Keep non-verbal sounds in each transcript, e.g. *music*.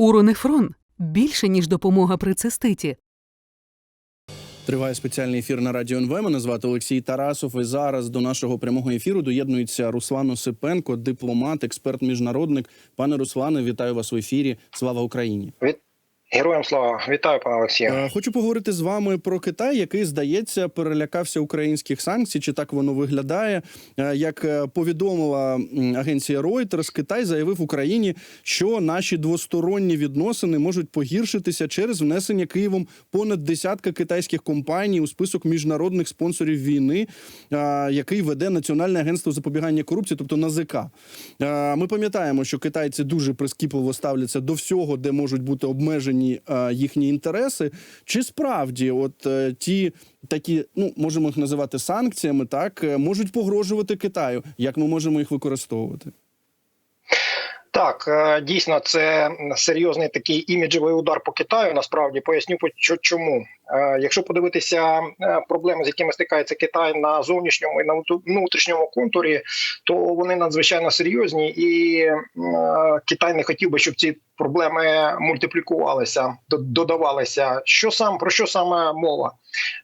Уронефрон більше, ніж допомога при циститі. Триває спеціальний ефір на радіо НВ. Мене звати Олексій Тарасов. І зараз до нашого прямого ефіру доєднується Руслан Осипенко, дипломат, експерт, міжнародник. Пане Руслане, вітаю вас в ефірі. Слава Україні! Героям слава вітаю, пане Олексію. Е, Хочу поговорити з вами про Китай, який здається перелякався українських санкцій. Чи так воно виглядає? Е, Як е, повідомила агенція Reuters, Китай заявив Україні, що наші двосторонні відносини можуть погіршитися через внесення Києвом понад десятка китайських компаній у список міжнародних спонсорів війни, який веде Національне агентство запобігання корупції, тобто НАЗК. Ми пам'ятаємо, що китайці дуже прискіпливо ставляться до всього, де можуть бути обмежені е, їхні інтереси. Чи справді, от е, ті такі, ну можемо їх називати санкціями, так е, можуть погрожувати Китаю? Як ми можемо їх використовувати? Так, дійсно, це серйозний такий іміджевий удар по Китаю. Насправді поясню чому. Е, Якщо подивитися е, проблеми, з якими стикається Китай на зовнішньому і на внутрі- внутрішньому контурі, то вони надзвичайно серйозні, і е, Китай не хотів би, щоб ці проблеми мультиплікувалися, додавалися. Що сам про що саме мова?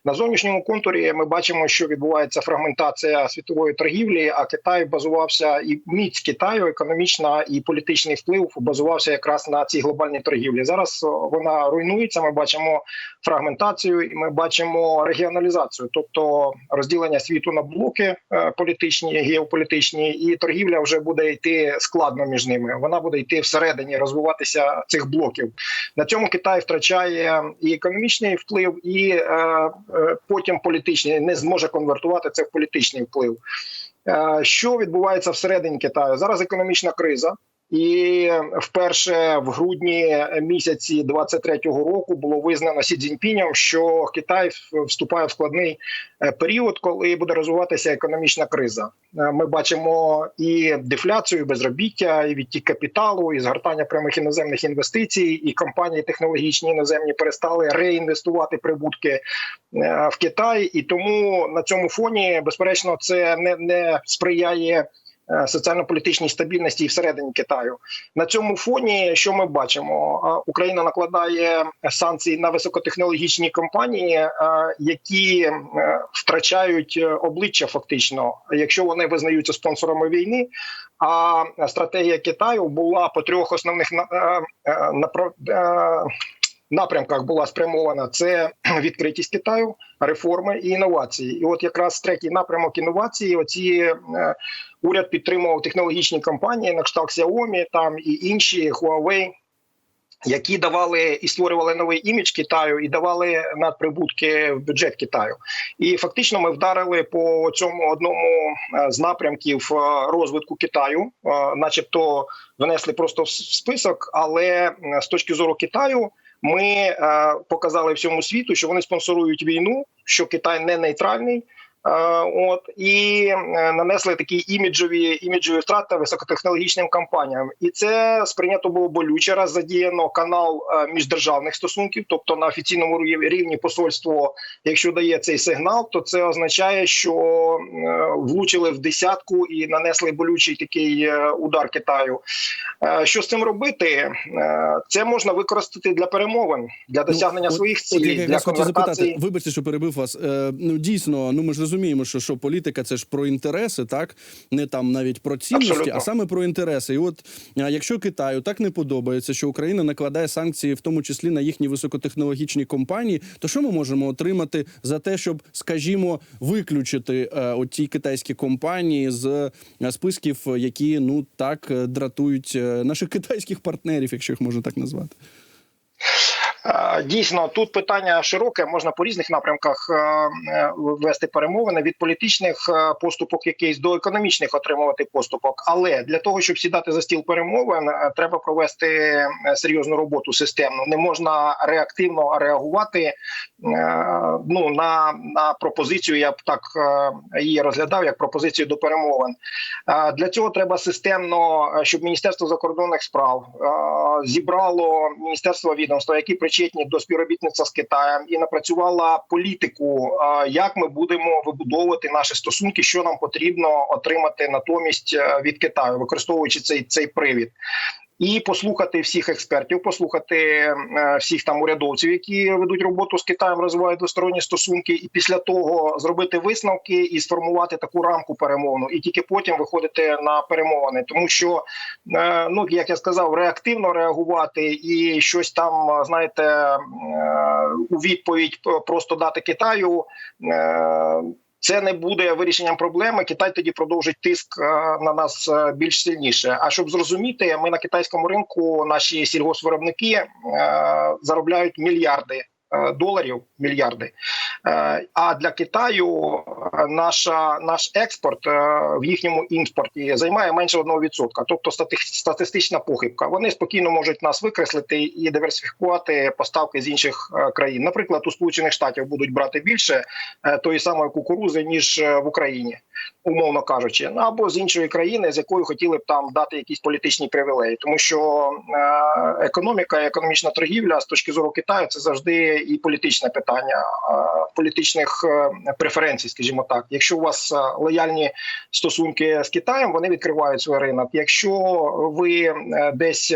На зовнішньому контурі ми бачимо, що відбувається фрагментація світової торгівлі. А Китай базувався і міць Китаю, економічна і політичний вплив базувався якраз на цій глобальній торгівлі. Зараз вона руйнується. Ми бачимо фрагментацію, і ми бачимо регіоналізацію, тобто розділення світу на блоки е, політичні, геополітичні, і торгівля вже буде йти складно між ними. Вона буде йти всередині, розвиватися цих блоків. На цьому Китай втрачає і економічний вплив, і е, е, потім політичний не зможе конвертувати це в політичний вплив. Е, що відбувається всередині Китаю? Зараз економічна криза. І вперше в грудні місяці 23-го року було визнано Сі Цзіньпінем, що Китай вступає в складний е, період, коли буде розвиватися економічна криза. Е, Ми бачимо і дефляцію, і безробіття, і відтік капіталу, і згортання прямих іноземних інвестицій, і компанії технологічні іноземні перестали реінвестувати прибутки е, в Китай. І тому на цьому фоні, безперечно, це не, не сприяє соціально-політичній стабільності і всередині Китаю. На цьому фоні, що ми бачимо, Е, Україна накладає санкції на високотехнологічні компанії, е, які е, втрачають е, обличчя фактично, якщо вони визнаються спонсорами війни. А стратегія Китаю була по трьох основних на- е, е, е, напрямках була спрямована: це *clears throat* відкритість Китаю, реформи і інновації. І от якраз третій напрямок інновації. Оці е, уряд підтримував технологічні компанії на кшталт Xiaomi, там і інші Huawei, які давали і створювали новий імідж Китаю, і давали надприбутки в бюджет Китаю. І фактично ми вдарили по цьому одному е, з напрямків е, розвитку Китаю, начебто внесли просто в список, але з точки зору Китаю. Ми е, показали всьому світу, що вони спонсорують війну, що Китай не нейтральний. Е, От і е, нанесли такі іміджові іміджові втрати високотехнологічним компаніям, і це сприйнято було болюче. Раз задіяно канал е, міждержавних стосунків, тобто на офіційному рівні посольство, якщо дає цей сигнал, то це означає, що влучили в десятку і нанесли болючий такий удар Китаю. Що з цим робити? Це можна використати для перемовин, для досягнення Ну, своїх я цілей, для хотів конвертації. запитати, вибачте, що перебив вас. Ну дійсно, ну ми ж розуміємо, що, що політика це ж про інтереси, так не там навіть про цінності, Абсолютно. а саме про інтереси. І от якщо Китаю так не подобається, що Україна накладає санкції, в тому числі на їхні високотехнологічні компанії, то що ми можемо отримати за те, щоб, скажімо, виключити е, оті китайські компанії з е, списків, які ну так е, дратують е, наших китайських партнерів, якщо їх можна так назвати. Е, Дійсно, тут питання широке, можна по різних напрямках е, е, вести перемовини від політичних поступок, якихось до економічних отримувати поступок. Але для того, щоб сідати за стіл перемовин, треба провести серйозну роботу системну. Не можна реактивно реагувати ну на, на пропозицію. Я б так її розглядав як пропозицію до перемовин. Для цього треба системно, щоб Міністерство закордонних справ зібрало міністерство відомства, які причетні до співробітництва з Китаєм, і напрацювала політику, е, як ми будемо вибудовувати наші стосунки, що нам потрібно отримати натомість е, від Китаю, використовуючи цей цей привід. І послухати всіх експертів, послухати е, всіх там урядовців, які ведуть роботу з Китаєм, розвивають двосторонні стосунки, і після того зробити висновки і сформувати таку рамку перемовну, і тільки потім виходити на перемовини, тому що е, ну як я сказав, реактивно реагувати і щось там знаєте е, у відповідь просто дати Китаю. Це не буде вирішенням проблеми. Китай тоді продовжить тиск е, на нас е, більш сильніше. А щоб зрозуміти, ми на китайському ринку наші сільгоспвиробники е, заробляють мільярди доларів. Мільярди. Е, А для Китаю е, наша наш експорт е, в їхньому імпорті займає менше 1%. тобто стати- статистична похибка. Вони спокійно можуть нас викреслити і диверсифікувати поставки з інших е, країн. Наприклад, у Сполучених Штатів будуть брати більше е, тої самої кукурузи ніж е, в Україні, умовно кажучи, Ну, або з іншої країни, з якою хотіли б там дати якісь політичні привілеї, тому що е, економіка, економічна торгівля з точки зору Китаю це завжди і політичне питання е, політичних е, преференцій, скажімо так. Якщо у вас лояльні стосунки з Китаєм, вони відкривають свій ринок. Якщо ви десь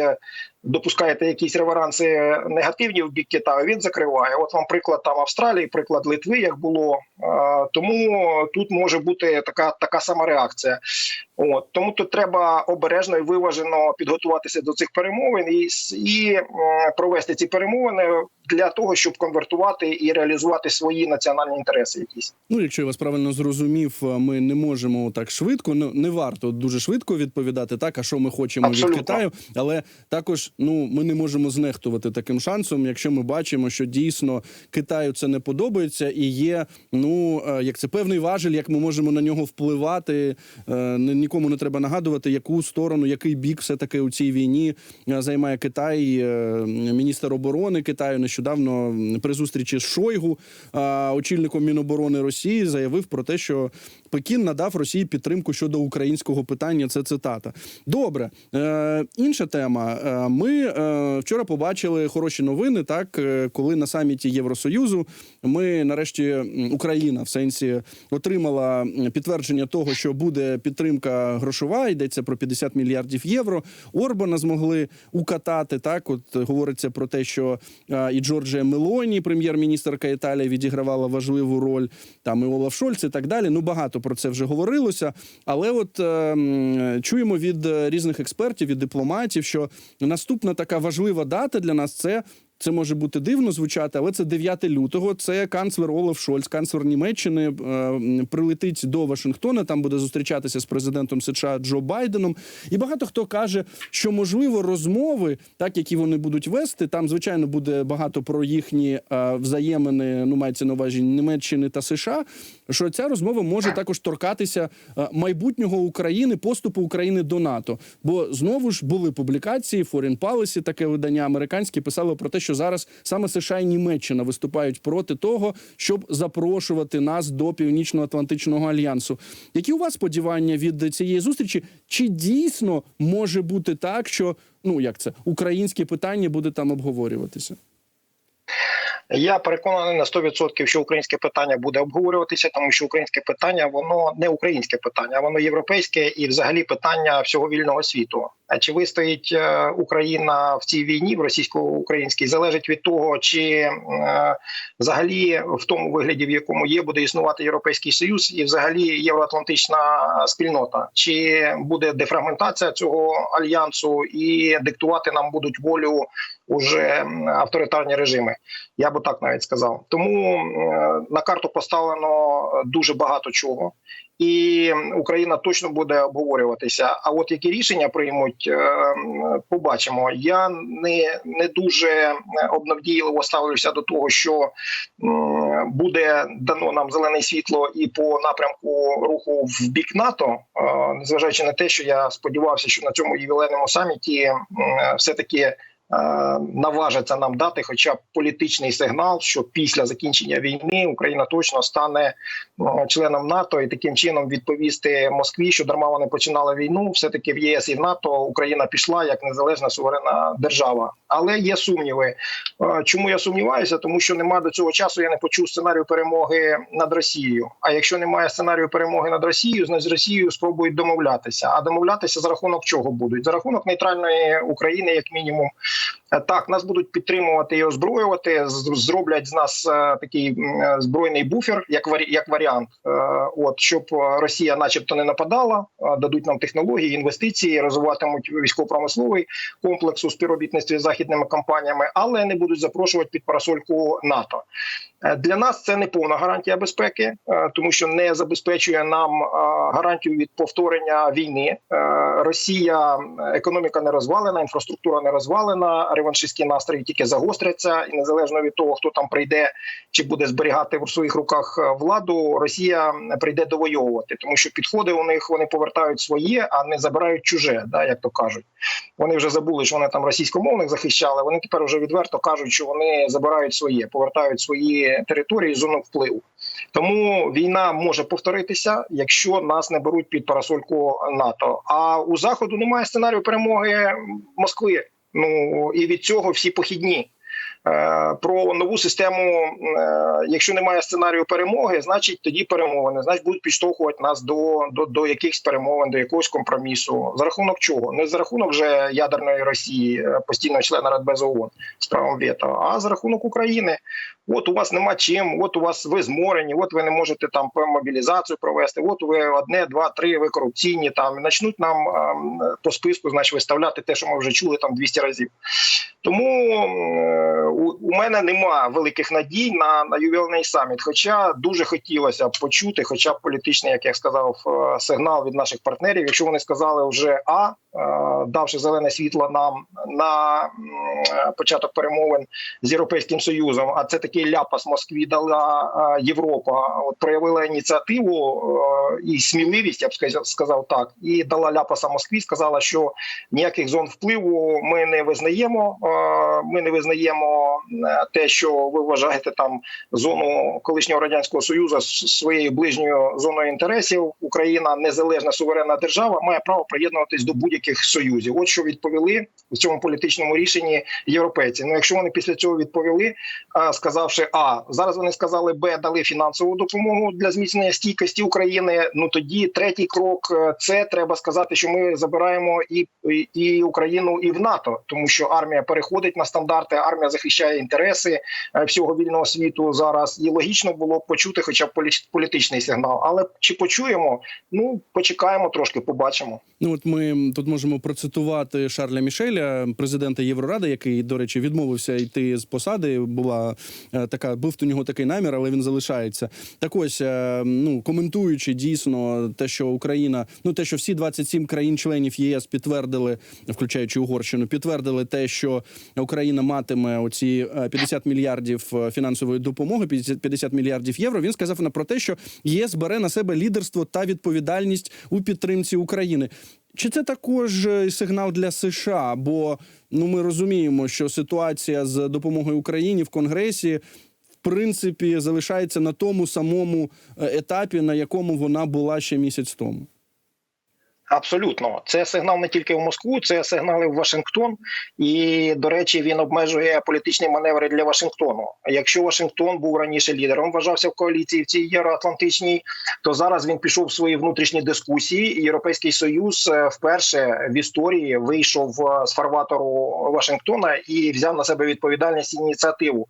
допускаєте якісь реверанси негативні в бік Китаю, він закриває. От вам приклад там Австралії, приклад Литви, як було. Тому тут може бути така, така сама реакція. От тому тут треба обережно і виважено підготуватися до цих перемовин і, і е, провести ці перемовини для того, щоб конвертувати і реалізувати свої національні інтереси. Якісь Ну, якщо я вас правильно зрозумів, ми не можемо так швидко. Ну не варто дуже швидко відповідати так, а що ми хочемо Абсолютно. від Китаю. Але також ну ми не можемо знехтувати таким шансом, якщо ми бачимо, що дійсно Китаю це не подобається, і є ну е, як це певний важель, як ми можемо на нього впливати. Е, ні- Нікому не треба нагадувати, яку сторону, який бік все таки у цій війні е, займає Китай. Е, Міністр оборони Китаю нещодавно при зустрічі з Шойгу, е, очільником Міноборони Росії, заявив про те, що Пекін надав Росії підтримку щодо українського питання. Це цитата. Добре, е, інша тема. Е, Ми е, вчора побачили хороші новини. Так, е, коли на саміті Євросоюзу ми нарешті Україна в сенсі отримала підтвердження того, що буде підтримка грошова. Йдеться про 50 мільярдів євро. Орбана змогли укатати. Так, от говориться про те, що е, і Джорджія Мелоні, прем'єр-міністрка Італії, відігравала важливу роль. Там і Олаф Шольц і так далі. Ну багато про це вже говорилося. Але от е, чуємо від е, різних експертів, від дипломатів, що наступна така важлива дата для нас це. Це може бути дивно звучати, але це 9 лютого. Це канцлер Олаф Шольц, канцлер Німеччини, е, прилетить до Вашингтона. Там буде зустрічатися з президентом США Джо Байденом. І багато хто каже, що можливо розмови, так які вони будуть вести, там звичайно буде багато про їхні е, взаємини. Ну мається на увазі Німеччини та США. Що ця розмова може також торкатися е, майбутнього України, поступу України до НАТО. Бо знову ж були публікації Foreign Policy, таке видання американське писало про те, що зараз саме США і Німеччина виступають проти того, щоб запрошувати нас до Північно-Атлантичного альянсу. Які у вас сподівання від цієї зустрічі? Чи дійсно може бути так, що ну як це українське питання буде там обговорюватися? Я переконаний на 100%, що українське питання буде обговорюватися, тому що українське питання воно не українське питання, воно європейське і взагалі питання всього вільного світу. А чи вистоїть е, Україна в цій війні, в російсько-українській, залежить від того, чи е, взагалі в тому вигляді, в якому є, буде існувати європейський союз і взагалі євроатлантична спільнота, чи буде дефрагментація цього альянсу і диктувати нам будуть волю уже авторитарні режими. Я би так навіть сказав. Тому е, на карту поставлено дуже багато чого, і Україна точно буде обговорюватися. А от які рішення приймуть, е, побачимо. Я не, не дуже обнадійливо ставлюся до того, що буде дано нам зелене світло і по напрямку руху в бік НАТО, е, незважаючи на те, що я сподівався, що на цьому ювілейному саміті все таки наважиться нам дати, хоча б політичний сигнал, що після закінчення війни Україна точно стане е, членом НАТО і таким чином відповісти Москві, що дарма вони починали війну. Все таки в ЄС і в НАТО Україна пішла як незалежна суверенна держава. Але є сумніви. Е, Чому я сумніваюся? Тому що немає до цього часу. Я не почув сценарію перемоги над Росією. А якщо немає сценарію перемоги над Росією, значить з Росією спробують домовлятися. А домовлятися за рахунок чого будуть? За рахунок нейтральної України, як мінімум. Е, Так, нас будуть підтримувати і озброювати. Зроблять з нас е, такий е, збройний буфер, як варі, як варіант. От щоб Росія, начебто, не нападала, дадуть нам технології, інвестиції, розвиватимуть військово-промисловий комплекс у співробітництві з західними компаніями, але не будуть запрошувати під парасольку НАТО. Для нас це не повна гарантія безпеки, тому що не забезпечує нам гарантію від повторення війни. Росія економіка не розвалена, інфраструктура не розвалена, реваншистські настрої тільки загостряться, і незалежно від того, хто там прийде чи буде зберігати в своїх руках е, владу, Росія прийде довойовувати, тому що підходи у них вони повертають своє, а не забирають чуже, да, як то кажуть. Вони вже забули, що вони там російськомовних захищали. Вони тепер вже відверто кажуть, що вони забирають своє, повертають свої території, зону впливу. Тому війна може повторитися, якщо нас не беруть під парасольку НАТО. А у заходу немає сценарію перемоги Москви. Ну і від цього всі похідні. Е, Про нову систему, е, якщо немає сценарію перемоги, значить тоді перемовини. Значить будуть підштовхувати нас до, до, до якихось перемовин, до якогось компромісу. За рахунок чого? Не за рахунок вже ядерної Росії, е, постійного члена Радбезу ООН з правом вето, а за рахунок України. От у вас нема чим, от у вас ви зморені, от ви не можете там мобілізацію провести. От ви одне, два, три, ви корупційні. Там почнуть нам ем, по списку, значить, виставляти те, що ми вже чули там 200 разів. Тому у, мене нема великих надій на, на ювілейний саміт. Хоча дуже хотілося б почути, хоча б політичний, як я сказав, е, сигнал від наших партнерів. Якщо вони сказали вже а, давши зелене світло нам на е, початок перемовин з європейським союзом, а це такий ляпас Москві дала е, Європа. От проявила ініціативу е, і сміливість, я б сказав, так, і дала ляпаса Москві. Сказала, що ніяких зон впливу ми не визнаємо. Е, Ми не визнаємо е, те, що ви вважаєте там зону колишнього радянського союзу своєю ближньою зоною інтересів. Україна незалежна суверенна держава має право приєднуватись до будь-яких союзів. От що відповіли в цьому політичному рішенні європейці. Ну, якщо вони після цього відповіли, сказавши А, зараз вони сказали Б, дали фінансову допомогу для зміцнення стійкості України. Ну тоді третій крок е, це треба сказати, що ми забираємо і, і, і Україну, і в НАТО, тому що армія переходить на стандарти, армія захищає інтереси е, всього вільного світу зараз. І логічно було б почути, хоча б полі- політичний сигнал. Але чи почуємо? Ну почекаємо трошки, побачимо. Ну от ми тут можемо процитувати Шарля Мішеля, президента Євроради, який, до речі, відмовився йти з посади. Була е, така, був у нього такий намір, але він залишається. Так ось, е, ну коментуючи дійсно те, що Україна, ну те, що всі 27 країн-членів ЄС підтвердили, включаючи Угорщину, підтвердили те, що Україна матиме оці е, 50 мільярдів е, фінансової допомоги, 50 50 мільярдів євро. Він сказав на про те, що ЄС бере на себе лідерство та відповідальність у підтримці України. Чи це також е, сигнал для США? Бо ну ми розуміємо, що ситуація з допомогою Україні в Конгресі в принципі залишається на тому самому е, етапі, на якому вона була ще місяць тому. Абсолютно, це сигнал не тільки в Москву, це сигнали в Вашингтон. І до речі, він обмежує політичні маневри для Вашингтону. Якщо Вашингтон був раніше лідером, вважався в коаліції в цій євроатлантичній, то зараз він пішов в свої внутрішні дискусії. Європейський союз е, вперше в історії вийшов е, з фарватеру Вашингтона і взяв на себе відповідальність і ініціативу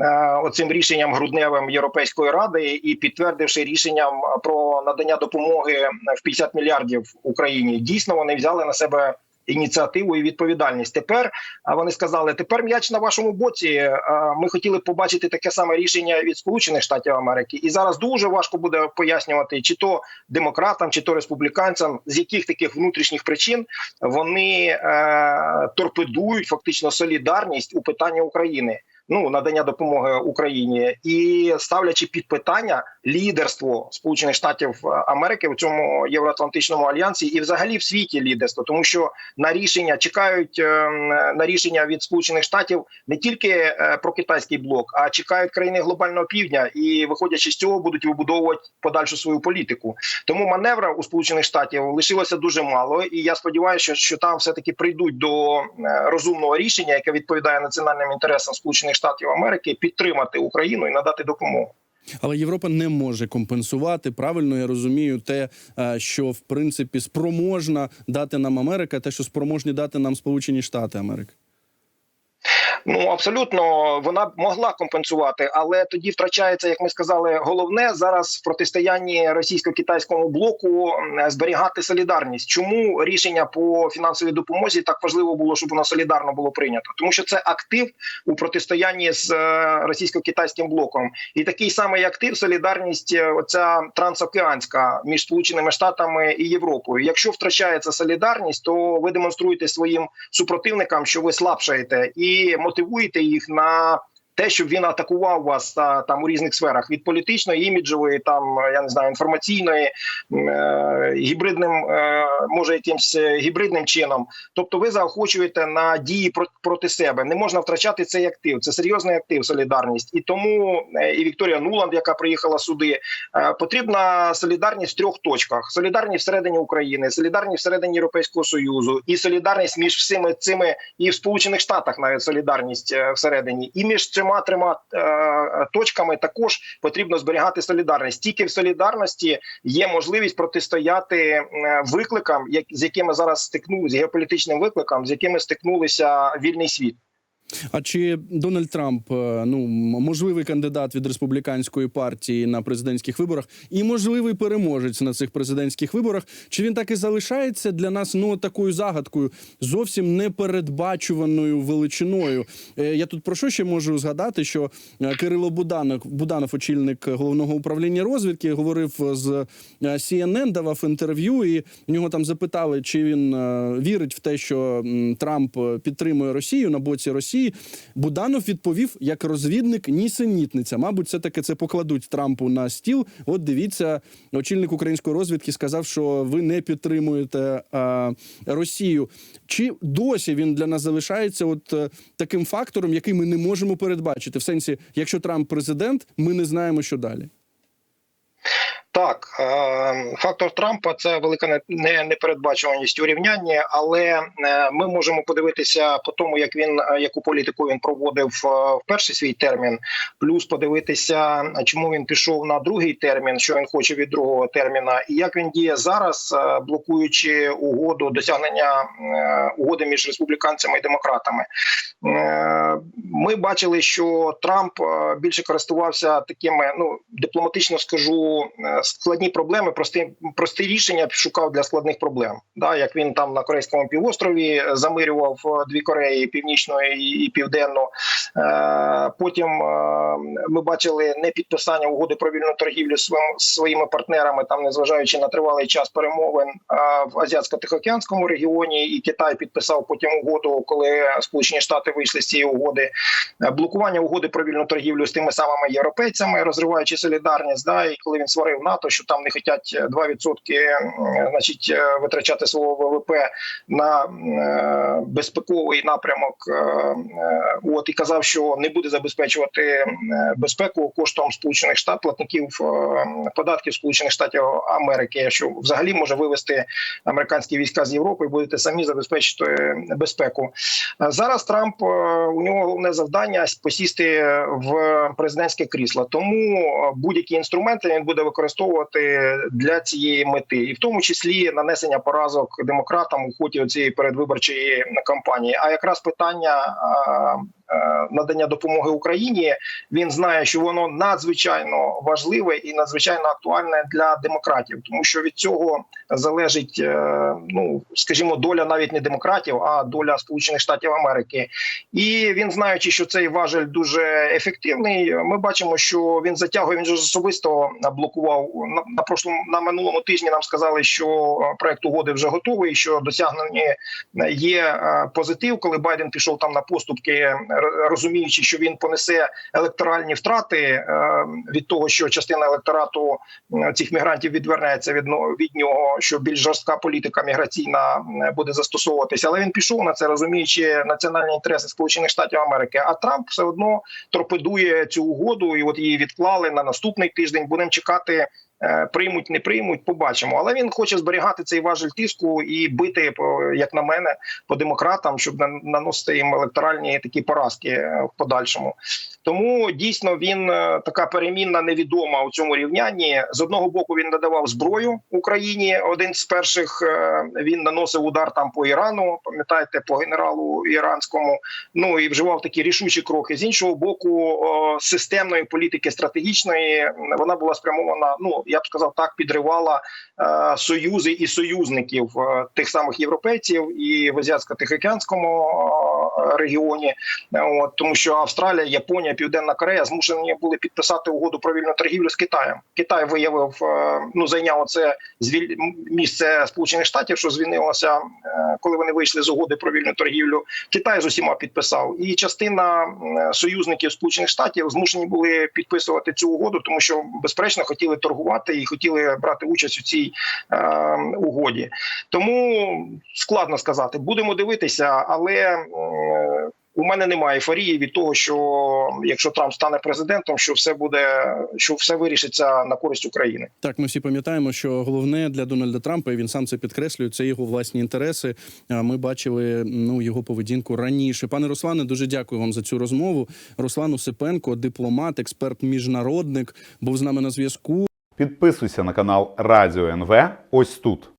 е, оцим рішенням грудневим Європейської ради і підтвердивши рішенням про надання допомоги в 50 мільярдів Україні. Дійсно, вони взяли на себе. Ініціативу і відповідальність тепер вони сказали: тепер м'яч на вашому боці. Ми хотіли побачити таке саме рішення від Сполучених Штатів Америки, і зараз дуже важко буде пояснювати, чи то демократам, чи то республіканцям, з яких таких внутрішніх причин вони е, торпедують фактично солідарність у питанні України. Ну надання допомоги Україні. І ставлячи під питання лідерство Сполучених Штатів Америки в цьому євроатлантичному альянсі і, взагалі, в світі лідерство, тому що на рішення чекають е, на рішення від Сполучених Штатів не тільки е, про китайський блок, а чекають країни глобального півдня і, виходячи з цього, будуть вибудовувати подальшу свою політику. Тому маневра у Сполучених Штатів лишилося дуже мало, і я сподіваюся, що, там все таки прийдуть до е, розумного рішення, яке відповідає національним інтересам Сполучених Штатів Америки, підтримати Україну і надати допомогу. Але Європа не може компенсувати правильно. Я розумію те, е, що в принципі спроможна дати нам Америка, те, що спроможні дати нам Сполучені Штати Америки. Ну абсолютно вона могла компенсувати, але тоді втрачається, як ми сказали, головне зараз в протистоянні російсько-китайському блоку зберігати солідарність. Чому рішення по фінансовій допомозі так важливо було, щоб воно солідарно було прийнято? Тому що це актив у протистоянні з е, російсько-китайським блоком, і такий самий актив солідарність, е, оця трансокеанська між Сполученими Штатами і Європою. Якщо втрачається солідарність, то ви демонструєте своїм супротивникам, що ви слабшаєте, і мотивуєте їх на те, щоб він атакував вас та, там у різних сферах від політичної, іміджової, там я не знаю, інформаційної, е, гібридним, е, може якимсь е, гібридним чином. Тобто, ви заохочуєте на дії про- проти себе. Не можна втрачати цей актив. Це серйозний актив, солідарність. І тому е, і Вікторія Нуланд, яка приїхала сюди, е, потрібна солідарність в трьох точках: солідарність всередині України, солідарність всередині Європейського союзу, і солідарність між всіми цими і в Сполучених Штатах навіть солідарність е, всередині, і між цими трьома е, точками також потрібно зберігати солідарність. Тільки в солідарності є можливість протистояти е, викликам, як з якими зараз стикнулися геополітичним викликам, з якими стикнулися вільний світ. А чи Дональд Трамп е, ну можливий кандидат від республіканської партії на президентських виборах і можливий переможець на цих президентських виборах? Чи він так і залишається для нас ну такою загадкою, зовсім непередбачуваною величиною? Е, Я тут про що ще можу згадати, що е, Кирило Буданов, Буданов, очільник головного управління розвідки, говорив з CNN, давав інтерв'ю, і в нього там запитали, чи він вірить в те, що Трамп підтримує Росію на боці Росії. Буданов відповів як розвідник нісенітниця. Мабуть, все таки це покладуть Трампу на стіл. От дивіться, очільник української розвідки сказав, що ви не підтримуєте е, Росію. Чи досі він для нас залишається от е, таким фактором, який ми не можемо передбачити? В сенсі, якщо Трамп президент, ми не знаємо, що далі. Так, е, фактор Трампа це велика не- не- непередбачуваність у рівнянні, але е, ми можемо подивитися по тому, як він е, яку політику він проводив в перший свій термін, плюс подивитися, чому він пішов на другий термін, що він хоче від другого терміна, і як він діє зараз, блокуючи угоду досягнення угоди між республіканцями і демократами. Ми бачили, що Трамп більше користувався такими, ну дипломатично скажу, складні проблеми, прості прості рішення шукав для складних проблем. Да, як він там на Корейському півострові замирював е, дві Кореї, північну і південну. Е, Потім е, ми бачили не підписання угоди про вільну торгівлю своїм- своїми партнерами, там незважаючи на тривалий час перемовин е, в Азіатсько-Тихоокеанському регіоні, і Китай підписав потім угоду, коли Сполучені Штати вийшли з цієї угоди. Е, Блокування угоди про вільну торгівлю з тими самими європейцями, розриваючи солідарність. Да, і коли він сварив НАТО, що там не хочуть 2% е, значить е, витрачати свого ВВП на е, безпековий напрямок. е, е, От і казав, що не буде забезпечувати е, безпеку коштом сполучених штат платників е, податків Сполучених Штатів Америки, що взагалі може вивести американські війська з Європи і будете самі забезпечити безпеку. Е, Зараз Трамп е, у нього головне завдання посісти в президентське крісло. Тому е, будь-які інструменти він буде використовувати для цієї мети, і в тому числі нанесення поразок демократам у ході цієї передвиборчої кампанії. А якраз питання надання допомоги Україні він знає, що воно надзвичайно важливе і надзвичайно актуальне для демократів, тому що від цього залежить е, ну скажімо, доля навіть не демократів, а доля Сполучених Штатів Америки. І він, знаючи, що цей важель дуже ефективний, ми бачимо, що він затягує. Він же особисто блокував на, прошлому на минулому тижні. Нам сказали, що проект угоди вже готовий. Що досягнені є е, позитив, коли Байден пішов там на поступки, розуміючи, що він понесе електоральні втрати е, від того, що частина електорату цих мігрантів відвернеться від, но- від нього, що більш жорстка політика міграційна буде застосовуватися. Але він пішов на це, розуміючи національні інтереси Сполучених Штатів Америки. А Трамп все одно торпедує цю угоду, і от її відклали на наступний тиждень. Будемо чекати. Е, Приймуть, не приймуть, побачимо. Але він хоче зберігати цей важель тиску і бити, як на мене, по демократам, щоб на- наносити їм електоральні такі поразки е, в подальшому. Тому дійсно він е, така перемінна невідома у цьому рівнянні. З одного боку він надавав зброю Україні. Один з перших е, він наносив удар там по Ірану. Пам'ятаєте, по генералу іранському. Ну і вживав такі рішучі кроки. З іншого боку, системної політики стратегічної вона була спрямована. Ну я б сказав, так підривала е, союзи і союзників тих самих європейців і в азіатсько-тихоокеанському регіоні. От тому, що Австралія, Японія, Південна Корея змушені були підписати угоду про вільну торгівлю з Китаєм. Китай виявив, е, ну зайняв це місце Сполучених Штатів, що звільнилося, е, коли вони вийшли з угоди про вільну торгівлю. Китай з усіма підписав, і частина е, союзників Сполучених Штатів змушені були підписувати цю угоду, тому що безперечно хотіли торгувати і хотіли брати участь у цій е, угоді. Тому складно сказати, будемо дивитися, але. е, у мене немає ейфорії від того, що якщо Трамп стане президентом, що все буде, що все вирішиться на користь України. Так, ми всі пам'ятаємо, що головне для Дональда Трампа, і він сам це підкреслює, це його власні інтереси. А Ми бачили ну його поведінку раніше. Пане Руслане, дуже дякую вам за цю розмову. Руслан Осипенко, дипломат, експерт, міжнародник, був з нами на зв'язку. Підписуйся на канал Радіо НВ ось тут.